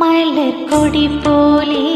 മലർക്കൊടി പോലെ